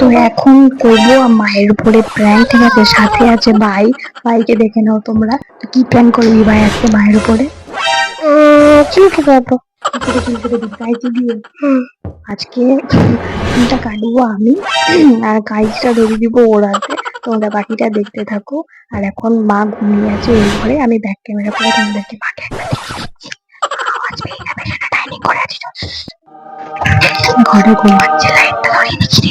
তো এখন করব মায়ের উপরে প্র্যাঙ্ক ঠিক আছে? সাথে আছে ভাই। ভাইকে দেখে নাও তোমরা। তো কি প্র্যাঙ্ক করবি ভাই আজকে মায়ের উপরে? চুলকে আজকে চুলটা কাটবো আমি। আর গাইজটা ধরে দিব ওর হাতে। তোমরা বাকিটা দেখতে থাকো। আর এখন মা ঘুমিয়ে আছে ওই ঘরে। আমি ব্যাক ক্যামেরা করে তোমাদেরকে মাকে একবার দেখিয়ে দিচ্ছি। আওয়াজ পেয়ে যাবে সেটা ডাইনিং করে আছি ঘরে ঘুমাচ্ছে লাইটটা ধরিয়ে দিচ্ছি।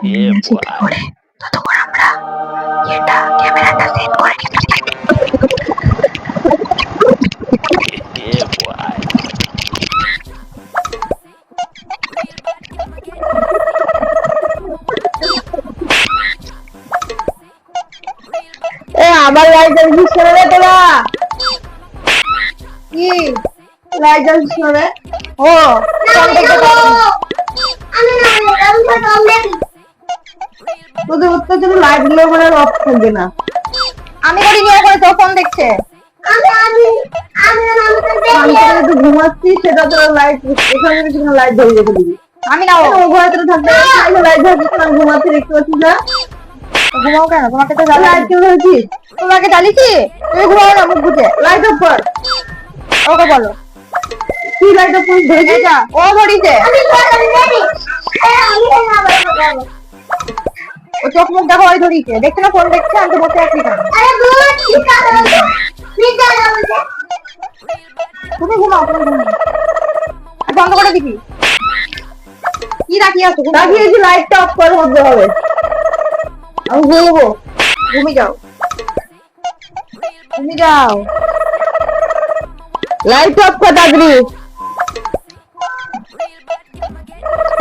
কি করে ততক্ষণ আমরা এটা ক্যামেরাটা সেট করে আমার লাইট জ্বলছিস কেন রে তোরা। কি? লাইট জ্বলছিস কেন রে ও ফোন দেখতে পাচ্ছি। তোদের অত্যাচার লাইটগুলো মানে অফ থাকবে না। আমি করি নিয়ে করে তো ফোন দেখছে। আমি তোরা একটু ঘুমাচ্ছি সেটা তোরা লাইট এখানে কিছু লাইট ধরে রেখে দিবি। আমি না ও ঘরে তোরা থাকবে লাইট ধরছিস না ঘুমাচ্ছি দেখতে পাচ্ছিস না। ঘুমাও কেন? তোমাকে তো জ্বালা লাইট কেউ ধরেছিস? তোমাকে জ্বালিয়েছি? তুমি ঘুমাও না মুখ বুঝে লাইট অফ কর। ওকে বলো। কি লাইট অফ করে ধরেছিস ও ধরিছে চোখ মুখ দেখো ওই ধরিছে দেখছে না ফোন দেখছে আমি তো বসে আছি কেন তুমি ঘুমাও তুমি ঘুমাও। বন্ধ করে দিবি? কি রাখিয়ে আছো? রাখিয়েছি লাইটটা অফ করে মধ্যে হবে। আমি ঘুমবো। ঘুমি যাও। ঘুমি যাও। লাইট অফ কর তাড়াতাড়ি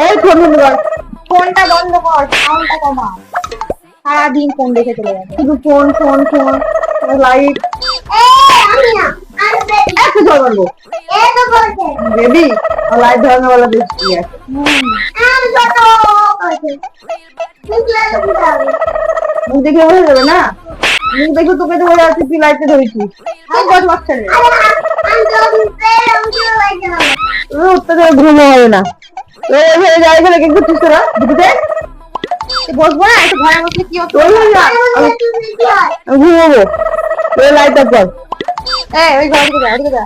এই ফোন বন্ধ কর ফোনটা বন্ধ কর সাউন্ডটা কমা সারাদিন ফোন দেখে চলে যাবে। শুধু ফোন ফোন ফোন লাইট একটু জল বেবি লাইট ধরানো वाला বৃষ্টি আছে? মুখ দেখে বোঝা যাবে। না? মুখ দেখে তোকে তো বোঝা যাচ্ছে তুই লাইটে ধরেছিস। তুই কত বাচ্চা নেই তোর অত্যাচার ঘুম হবে না। এভাবে যাই কি করছিস তোরা দুপুরে বসবো না? একটু কি যা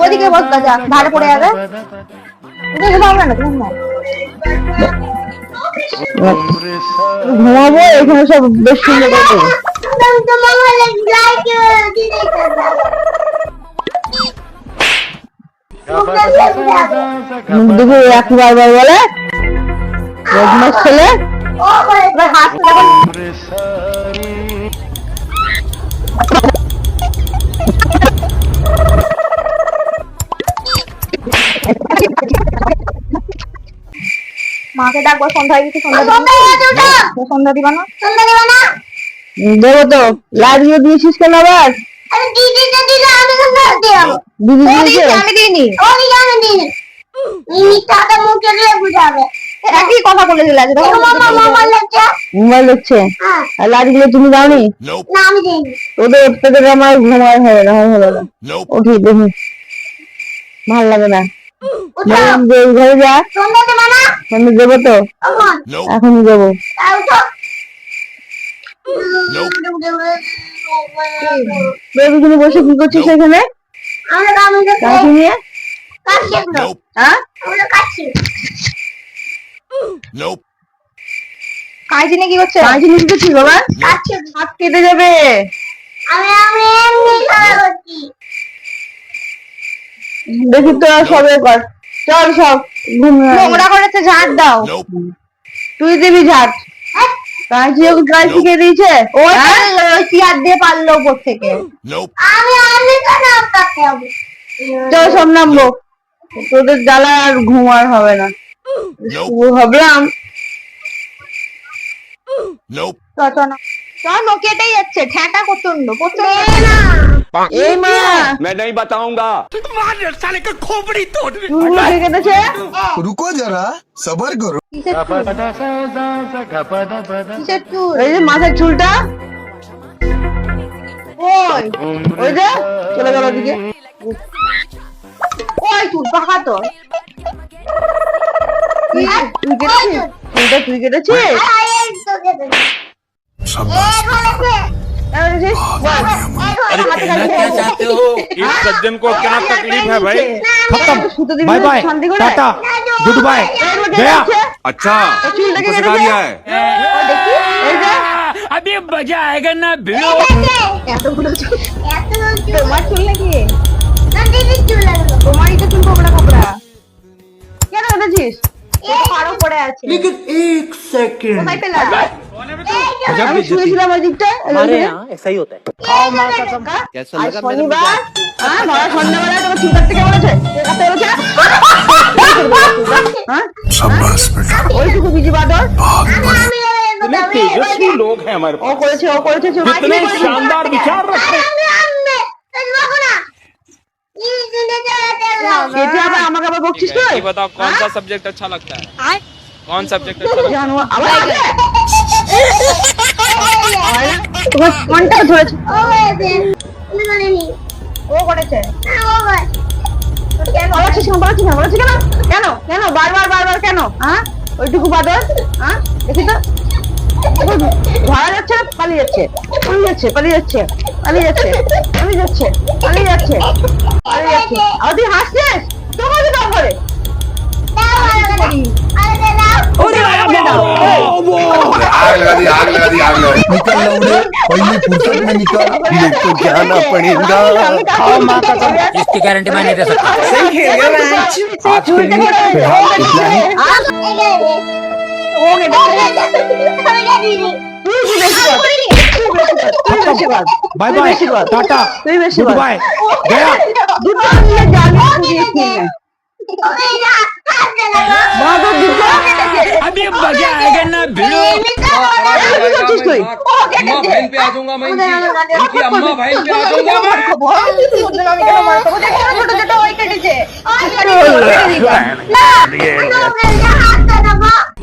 ওদিকে বস দাদা ভাড়া পড়ে যাবে। না ঘুমাবো এখানে সব বেশ সুন্দর মুখ দিকে একবার বার বলে। বদমাস ছেলে মাকে ডাকবো সন্ধ্যা হয়ে সন্ধ্যা দিবা। সন্ধ্যা দিবা না? দেবো তো। দিয়ে দিয়েছিস কেন আবার? দিদি দিয়েছে আমি দিইনি। একই কথা বলে দিলে আজ মোবাইল দেখছে আর লাইট তুমি দাওনি? Nope. ওদের ওদের আমার ঘুমার হবে না হবে না। উঠি দেখি। ভালো লাগে না। বললাম যে এই ঘরে যা। আমি দেবো তো। দেবো। বেবি তুমি বসে কি করছিস এখানে? কাকি নিয়ে? Nope. হ্যাঁ? কি করছে? কি করছিস বাবা? হাত কেটে যাবে। দেখি তো সবে কর চল সব নোংরা করেছে ঝাড় দাও। তুই দিবি ঝাড়। কাঁচি ওকে কাঁচি শিখে দিয়েছে? ওই কি হাত দিয়ে পারল উপর থেকে। Nope. চল সব নামবো। তোদের জ্বালা আর ঘুম আর হবে না Nope. ও ভাবলাম Nope. চল চল না চল নো কেটেই যাচ্ছে ঠ্যাঁটা প্রচন্ড প্রচন্ড এই মা मैं नहीं बताऊंगा চুলগুলো কে কেটেছে रुको जरा सबर करो কিসের চুল কিসের চুল এই যে মাথার চুলটা ওই ওই যে চলে গেল ওদিকে ওই চুল পাকা তো তুই তুই কেটেছিস চুলটা তুই কেটেছিস কেন কেটেছিস? বল। अरे कहना क्या चाहते हो इस सज्जन को क्या तकलीफ है भाई खत्म bye bye tata good bye गया अच्छा चूल लगे हमको सिखा कैसे? दिया है এই যে अभी मजा आएगा ना भिड़ो এতগুলো চুল তোমার চুল নাকি তোমারই তো চুল কোবড়া কোবড়া কেন কেটেছিস আরো পড়ে আছে কোথায় পেলা আমি শুয়েছিলাম ওই দিকটায় हमारे यहाँ ऐसा ही होता है कैसा लगा শনিবার হ্যাঁ ধরা সন্ধ্যাবেলায় তোমার চুল কাটতে কেমন আছে কে কাটতে বলেছে হ্যাঁ शाबाश बेटा ওইটুকু বিজি বাদর इतने तेजस्वी लोग हैं हमारे ও করেছে ও করেছে চুল कितने शानदार विचार रखते हैं কেটে আবার আমাকে আবার বকছিস তুই ये बताओ कौन सा सब्जेक्ट अच्छा लगता है कौन सब्जेक्ट अच्छा लगता জানো আবার আসবে? তোমার ফোনটা ধরেছে ও করেছে বলেছিস কেন বলেছিস কেন বলেছিস কেন কেন কেন বারবার বারবার কেন হ্যাঁ ওইটুকু বাদর হ্যাঁ দেখি তো ধরা যাচ্ছে না পালিয়ে যাচ্ছে পালিয়ে যাচ্ছে পালিয়ে যাচ্ছে পালিয়ে যাচ্ছে পালিয়ে যাচ্ছে পালিয়ে যাচ্ছে পালিয়ে যাচ্ছে আর তুই হাসছিস তোমার কি দাম করে ওরে বাবা, দাও। এই, आग लगा दी आग लगा दी आग लगा दी निकल लौड़े पहले फुर्सत में निकल नहीं तो जाना पड़ेगा আমি কাউকে বলতে পারবো না। इसकी गारंटी मैं नहीं दे सकता bye bye tata good bye गया अभी मजा आएगा ना भिड़ो अम्मा बहन पे आ जाऊंगा मैं इनकी इनकी अम्मा बहन पे आ जाऊंगा मैं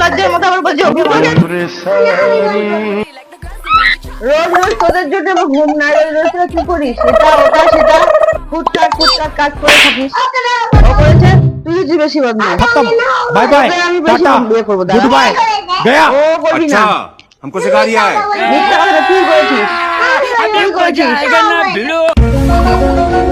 লজ্জার মতো আবার বলছে ওকে বলে রোজ রোজ তোদের জন্য আমার ঘুম না রোজ রোজ তোরা কি করিস এটা ওটা সেটা ফুটকাট ফুটকাট কাজ করে থাকিস ও করেছে তুই হচ্ছে বেশি বদমাস खत्म बाय बाय তোকে আমি বেশি टाटा বিয়ে করবো गुड बाय गया ও করবি না अच्छा हमको सिखा दिया है মিথ্যা কথা তুই করেছিস अभी তুই मजा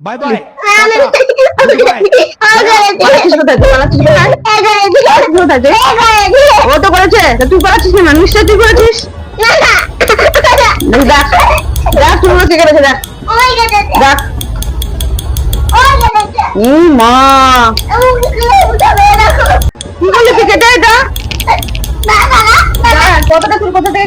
বাই ও তো করেছে তুই করেছিস না নিশ্চয় তুই করেছিস দেখ দেখ তুই মনে করেছে দেখ দেখ মা কি বলে ক্রিকেটে এটা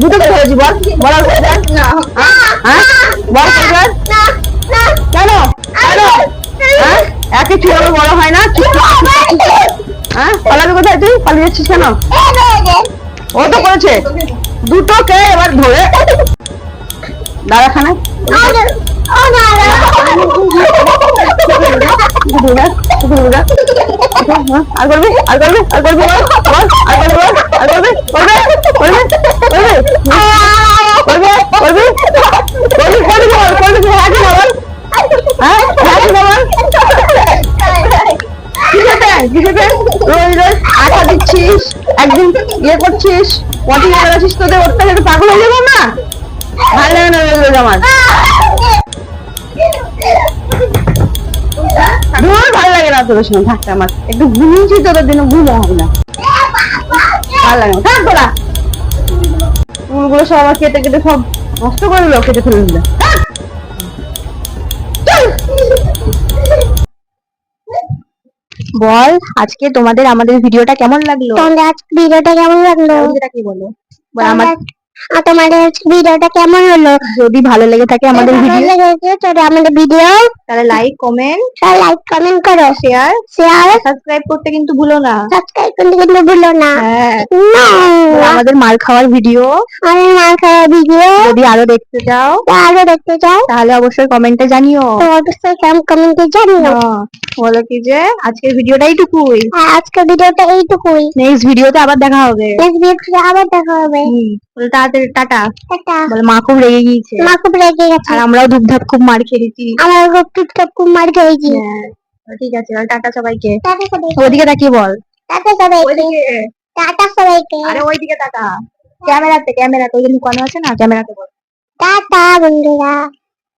বড় করে না হ্যাঁ? বড় করে কেন কেন হ্যাঁ? একই ছোট বড় হয় না। হ্যাঁ? পালাবি কোথায় তুই? পালিয়ে যাচ্ছিস কেন? ও তো করেছে। দুটো কে এবার ধরে। দাঁড়াখানে আর আটা দিচ্ছিস একদিন ইয়ে করছিস পটি আছিস তোদের অত্যাচারে পাগল হয়ে যাব না? ভালো লাগে না রোজ রোজ আমার। ধুর ভালো লাগে না তোদের সঙ্গে। থাকতে আমার। একটু ঘুমিয়েছি তোদের দিনে ঘুমও হবে না। ভালো লাগে না। থাক তোরা। চুলগুলো সব আমার কেটে কেটে সব নষ্ট করে দিল কেটে ফেলে দিল। বল আজকে তোমাদের আমাদের ভিডিওটা কেমন লাগল? আজকে ভিডিওটা কেমন লাগল? যেটা কি বলো? আমার আর তোমাদের ভিডিওটা কেমন হলো? যদি ভালো লেগে থাকে আমাদের ভালো ভিডিও লেগেছে তাহলে আমাদের ভিডিও তাহলে লাইক কমেন্ট তাহলে লাইক কমেন্ট করো। শেয়ার শেয়ার সাবস্ক্রাইব করতে কিন্তু ভুলো না। সাবস্ক্রাইব করতে কিন্তু ভুলো না। হ্যাঁ! আমাদের মার খাওয়ার ভিডিও আমি মার খাওয়া ভিডিও যদি আরও দেখতে চাও। আরও দেখতে চাও। তাহলে অবশ্যই কমেন্টে জানিও। অবশ্যই কমেন্টে জানিও। হ্যাঁ, বলো কি যে আজকের ভিডিওটা এইটুকুই। আর আজকের ভিডিওটা এইটুকুই। নেক্সট ভিডিওতে আবার দেখা হবে। নেক্সট ভিডিওতে আবার দেখা হবে। হুম, তাড়াতাড়ি টাটা। টাটা। বলে মা খুব রেগে গিয়েছে। মা খুব রেগে গেছে। আর আমরাও ধূপধাপ খুব মার খেয়েছি। আমরাও টুকটাক খুব মার খেয়েছি। হ্যাঁ। ঠিক আছে তাহলে টাটা সবাইকে। টাটা সবাইকে। ওইদিকে তাকিয়ে বল। টাটা সবাইকে। ওইদিকে। টাটা সবাইকে। আরে ওইদিকে টাটা ক্যামেরাতে ক্যামেরাতে। ওই যে লুকানো আছে না ক্যামেরাতে বল। টাটা বন্ধুরা।